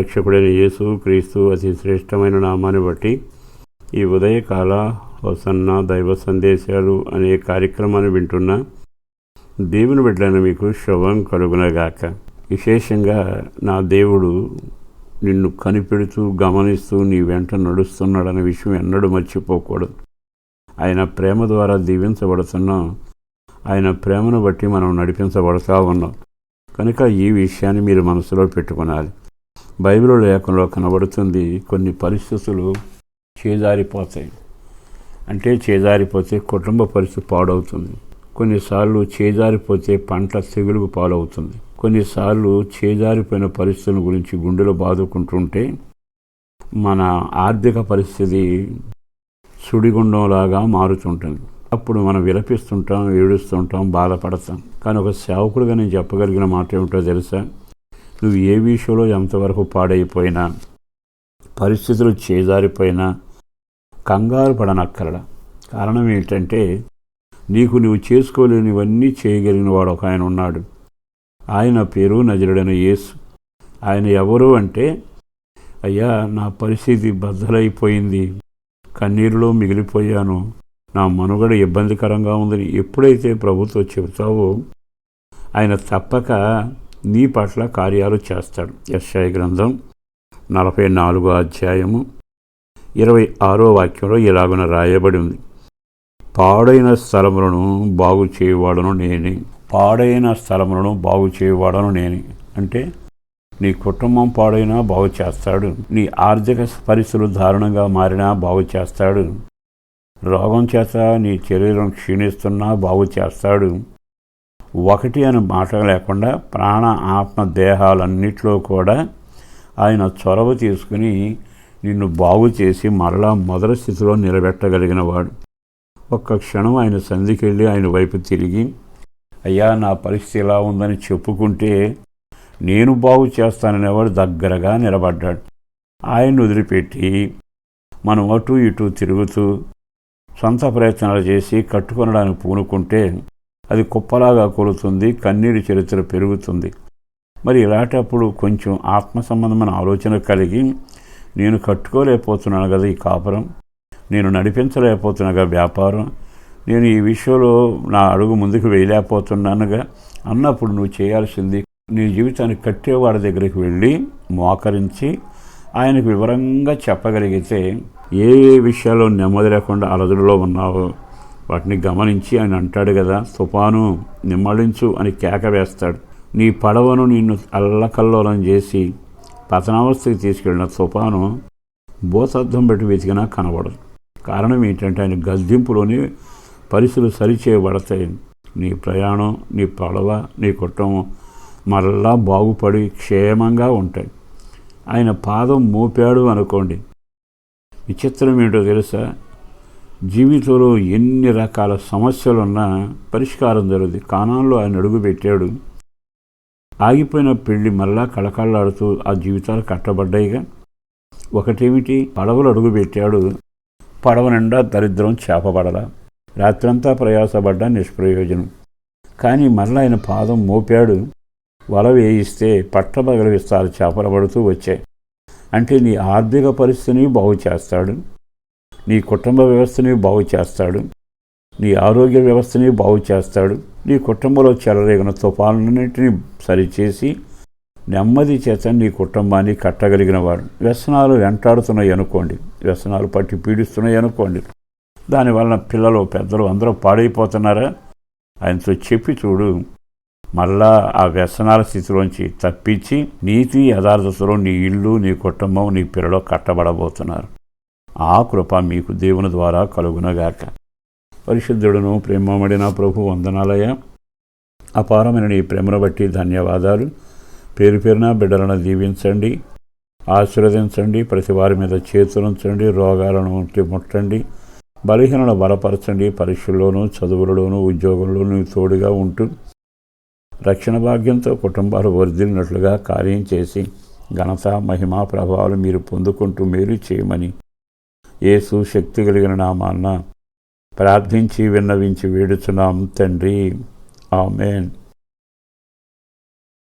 రక్షకుడైన యేసు క్రీస్తు అతి శ్రేష్టమైన నామాన్ని బట్టి ఈ ఉదయకాల హోసన్న దైవ సందేశాలు అనే కార్యక్రమాన్ని వింటున్న దేవుని బిడ్డలైన మీకు శుభం కలుగునగాక. విశేషంగా నా దేవుడు నిన్ను కనిపెడుతూ గమనిస్తూ నీ వెంట నడుస్తున్నాడనే విషయం ఎన్నడూ మర్చిపోకూడదు. ఆయన ప్రేమ ద్వారా దీవించబడుతున్నాం ఆయన ప్రేమను బట్టి మనం నడిపించబడతా ఉన్నాం. కనుక ఈ విషయాన్ని మీరు మనసులో పెట్టుకునాలి. బైబిల్ లేఖంలో కనబడుతుంది కొన్ని పరిస్థితులు చేజారిపోతాయి. అంటే చేజారిపోతే కుటుంబ పరిస్థితి పాడవుతుంది. కొన్నిసార్లు చేజారిపోతే పంట తెగులుకు పాలవుతుంది. కొన్నిసార్లు చేజారిపోయిన పరిస్థితుల గురించి గుండెలో బాదుకుంటుంటే మన ఆర్థిక పరిస్థితి సుడిగుండంలాగా మారుతుంటుంది. అప్పుడు మనం విలపిస్తుంటాం ఏడుస్తుంటాం బాధపడతాం. కానీ ఒక సేవకుడిగా నేను చెప్పగలిగిన మాట ఏమిటో తెలుసా? నువ్వు ఏ విషయంలో ఎంతవరకు పాడైపోయినా పరిస్థితులు చేజారిపోయినా కంగారు పడనక్కరడా. కారణం ఏంటంటే నీకు నువ్వు చేసుకోలేనివన్నీ చేయగలిగిన వాడు ఒక ఆయన ఉన్నాడు. ఆయన పేరు నజరుడైన యేసు. ఆయన ఎవరు అంటే అయ్యా నా పరిస్థితి బద్దలైపోయింది. కన్నీరులో మిగిలిపోయాను. నా మనుగడ ఇబ్బందికరంగా ఉందని ఎప్పుడైతే ప్రభుత్వం చెబుతావో ఆయన తప్పక నీ పట్ల కార్యాలు చేస్తాడు. యశాయ గ్రంథం నలభై నాలుగో అధ్యాయము ఇరవై ఆరో వాక్యంలో ఇలాగున రాయబడి ఉంది. పాడైన స్థలములను బాగు చేయవాడను నేనే. పాడైన స్థలములను బాగు చేయవాడను నేనే. అంటే నీ కుటుంబం పాడైనా బాగు చేస్తాడు. నీ ఆర్థిక పరిస్థితులు దారుణంగా మారినా బాగు చేస్తాడు. రోగం చేత నీ శరీరం క్షీణిస్తున్నా బాగు చేస్తాడు. ఒకటి అని మాట లేకుండా ప్రాణ ఆత్మ దేహాలన్నిట్లో కూడా ఆయన చొరవ తీసుకుని నిన్ను బాగు చేసి మరలా మొదటి స్థితిలో నిలబెట్టగలిగిన వాడు. ఒక్క క్షణం ఆయన సంధికి వెళ్ళి ఆయన వైపు తిరిగి అయ్యా నా పరిస్థితి ఇలా ఉందని చెప్పుకుంటే నేను బాగు చేస్తాననేవాడు దగ్గరగా నిలబడ్డాడు. ఆయన వదిలిపెట్టి మనం అటు ఇటు తిరుగుతూ సొంత ప్రయత్నాలు చేసి కట్టుకొనడానికి పూనుకుంటే అది కుప్పలాగా కొలుతుంది కన్నీటి చరిత్ర పెరుగుతుంది. మరి ఇలాంటప్పుడు కొంచెం ఆత్మ సంబంధమైన ఆలోచన కలిగి నేను కట్టుకోలేకపోతున్నాను కదా ఈ కాపురం నేను నడిపించలేకపోతున్నాగా వ్యాపారం నేను ఈ విషయంలో నా అడుగు ముందుకు వేయలేకపోతున్నానుగా అన్నప్పుడు నువ్వు చేయాల్సింది నీ జీవితాన్ని కట్టేవాడి దగ్గరికి వెళ్ళి మోకరించి ఆయనకు వివరంగా చెప్పగలిగితే ఏ విషయాల్లో నెమ్మది లేకుండా అలజడిలో ఉన్నావో? వాటిని గమనించి ఆయన అంటాడు కదా తుఫాను నిమ్మళించు అని కేక వేస్తాడు. నీ పడవను నిన్ను అల్లకల్లోలం చేసి పతనావస్థకి తీసుకెళ్ళిన తుఫాను భూతద్దం పెట్టి వెతికినా కనబడదు. కారణం ఏంటంటే ఆయన గద్దింపులోని పరిస్థితులు సరిచేయబడతాయి. నీ ప్రయాణం నీ పడవ నీ కుటుంబం మరలా బాగుపడి క్షేమంగా ఉంటాయి. ఆయన పాదం మోపాడు అనుకోండి. విచిత్రం ఏంటో తెలుసా? జీవితంలో ఎన్ని రకాల సమస్యలున్నా పరిష్కారం జరుగుతుంది కానాల్లో ఆయన అడుగుపెట్టాడు ఆగిపోయిన పెళ్ళి మళ్ళా కళకళలాడుతూ ఆ జీవితాలు కట్టబడ్డాయిగా? ఒకటేమిటి? పడవలు అడుగుపెట్టాడు పడవ నిండా దరిద్రం చేపబడలా. రాత్రంతా ప్రయాసపడ్డా నిష్ప్రయోజనం. కానీ మళ్ళా ఆయన పాదం మోపాడు వల వేయిస్తే పట్టబగల విస్తాలు చేపలబడుతూ వచ్చాయి. అంటే నీ ఆర్థిక పరిస్థితిని బాగు చేస్తాడు నీ కుటుంబ వ్యవస్థని బాగు చేస్తాడు. నీ ఆరోగ్య వ్యవస్థని బాగు చేస్తాడు. నీ కుటుంబంలో చెలరేగిన తుఫానులన్నింటినీ సరిచేసి నెమ్మది చేత నీ కుటుంబాన్ని కట్టగలిగిన వాడు. వ్యసనాలు వెంటాడుతున్నాయి అనుకోండి. వ్యసనాలు పట్టి పీడిస్తున్నాయి అనుకోండి. దానివలన పిల్లలు పెద్దలు అందరూ పాడైపోతున్నారా? ఆయనతో చెప్పి చూడు. మళ్ళా ఆ వ్యసనాల స్థితిలోంచి తప్పించి నీతి యథార్థతలో నీ ఇల్లు నీ కుటుంబం నీ పిల్లలు కట్టబడబోతున్నారు. ఆ కృప మీకు దేవుని ద్వారా కలుగునగాక. పరిశుద్ధుడును ప్రేమమడిన ప్రభు వందనాలయ. అపారమైన నీ ప్రేమను బట్టి ధన్యవాదాలు. పేరు పేరున బిడ్డలను దీవించండి. ఆశీర్వదించండి. ప్రతి వారి మీద చేతులుంచండి రోగాలను ముట్టండి. బలహీనను బలపరచండి. పరీక్షల్లోనూ చదువులలోనూ ఉద్యోగంలోనూ తోడుగా ఉంటూ రక్షణ భాగ్యంతో కుటుంబాలు వర్ధిల్లినట్లుగా కార్యం చేసి ఘనత మహిమా ప్రభావాలు మీరు పొందుకుంటూ మీరు చేయమని యేసు శక్తి కలిగిన నామాన్న ప్రార్థించి విన్నవించి వేడుచున్నాం తండ్రి. ఆమెన్.